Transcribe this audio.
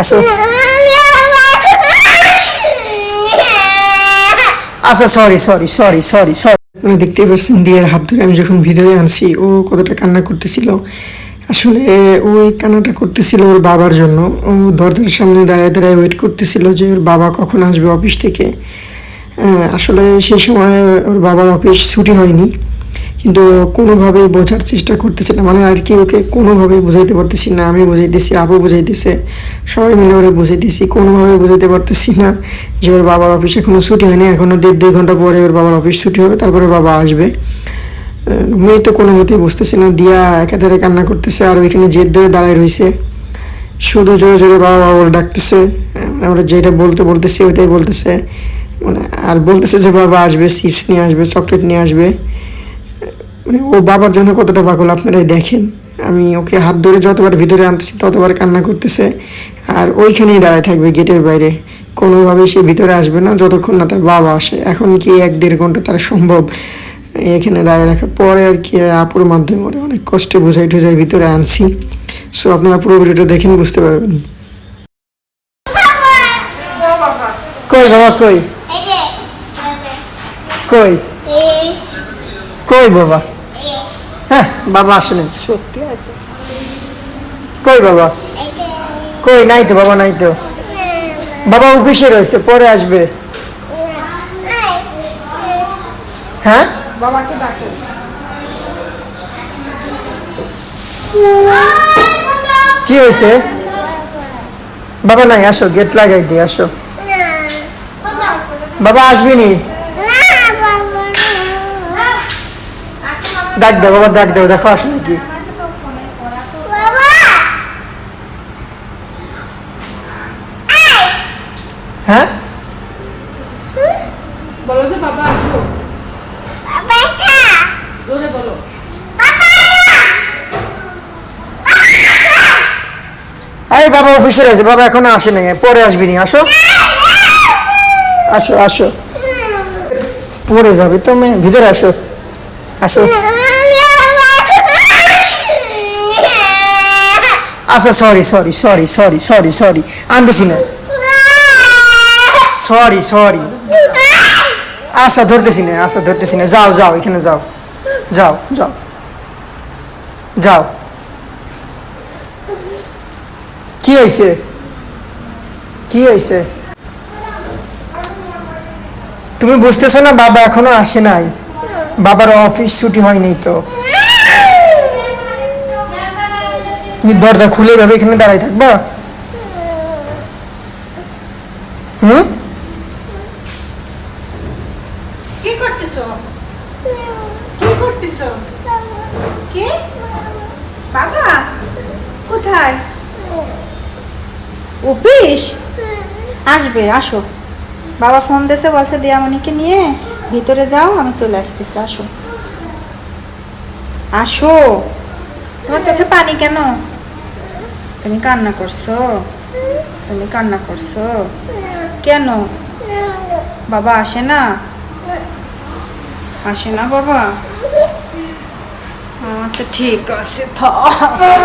আসো। আচ্ছা sorry sorry sorry sorry sorry আপনারা দেখতেই পাচ্ছেন দিয়ার হাত ধরে আমি যখন ভিতরে আনছি, ও কতটা কান্না করতেছিল। আসলে ওই কান্নাটা করতেছিল ওর বাবার জন্য। ও দরজার সামনে দাঁড়ায় দাঁড়ায় ওয়েট করতেছিল যে ওর বাবা কখন আসবে অফিস থেকে। আসলে সেই সময় ওর বাবার অফিস ছুটি হয়নি। কিন্তু কোনোভাবেই বোঝার চেষ্টা করতেছে না। মানে আর কি ওকে কোনোভাবেই বোঝাইতে পারতেছি না, আমি বুঝাইতেছি, আপু বুঝাইতেছে, সবাই মিলে ওরে বুঝাইতেছি কোনোভাবে বুঝাইতে পারতেছি না যে ওর বাবার অফিস এখনও ছুটি হয়নি, এখনও দেড় দুই ঘণ্টা পরে ওর বাবার অফিস ছুটি হবে, তারপরে বাবা আসবে। মেয়ে তো কোনো মতেই বুঝতেছে না, দিয়া একাধারে কান্না করতেছে, আর ওইখানে জেদ ধরে দাঁড়ায় রয়েছে শুধু জোরে জোরে বাবা বাবা বলে ডাকতেছে মানে ওরা যেটা বলতে বলতেছে, ওইটাই বলতেছে। মানে আর বলতেছে যে বাবা আসবে চিপস নিয়ে আসবে চকলেট নিয়ে আসবে। মানে ও বাবার জন্য কতটা পাগল আপনারাই দেখেন। আমি ওকে হাত ধরে যতবার ভিতরে আনতেছি ততবার কান্না করতেছে। আর ওইখানেই দাঁড়ায় থাকবে গেটের বাইরে। কোনোভাবেই সে ভিতরে আসবে না যতক্ষণ না তার বাবা আসে। এখন কি এক দেড় ঘণ্টা তার সম্ভব? এখানে দাঁড়িয়ে রাখা পরে আর কি আপুর মাধ্যমে ওরে অনেক কষ্টে বোঝাই টোঝাই ভিতরে আনছি। সো আপনারা পুরো ভিডিওটা দেখেন বুঝতে পারবেন। কই বাবা কই? কই? কই বাবা? হ্যাঁ বাবা আসেনি। সত্যি আছে। কই বাবা? কই নাই তো বাবা নাই তো। বাবা অফিসে রয়েছে পরে আসবে। হ্যাঁ? বাবাকে ডাকো। কি হয়েছে? বাবা নাই আসো গেট লাগাই দিয়ে আসো। বাবা আসবি নি? ডাক দাও বাবা ডাক দাও দেখো আসো নাকি। হ্যাঁ? বলো যে বাবা আসো। জোরে বলো। আরে বাবা অফিসে আছে বাবা এখনও আসে নাই পরে আসবি নি আসো। আসো আসো। পরে যাবে তো মেয়ে ভিতরে আসো। আসো। আচ্ছা sorry sorry sorry sorry sorry sorry আনতেছি না সরি সরি আচ্ছা ধরতেছি না আচ্ছা ধরতেছি না। যাও যাও, এখানে যাও। যাও যাও। যাও। কি হয়েছে কি হয়েছে তুমি বুঝতেছো না, বাবা এখনও আসে নাই। বাবার অফিস ছুটি হয়নি তো তুমি দরজা খুলে যাবে, এখানে দাঁড়াই থাকবা। হুম? অফিস? আসবে, আসো। বাবা ফোন দিয়েছে, বলছে দিয়ামণিকে নিয়ে ভিতরে যাও, আমি চলে আসতেছি, আসো। আসো। তোমার চোখে পানি কেন? তুমি কান্না করছ? তুমি কান্না করছ? কেন? বাবা আসে না? আসে না বাবা? আচ্ছা ঠিক আছে, থাক।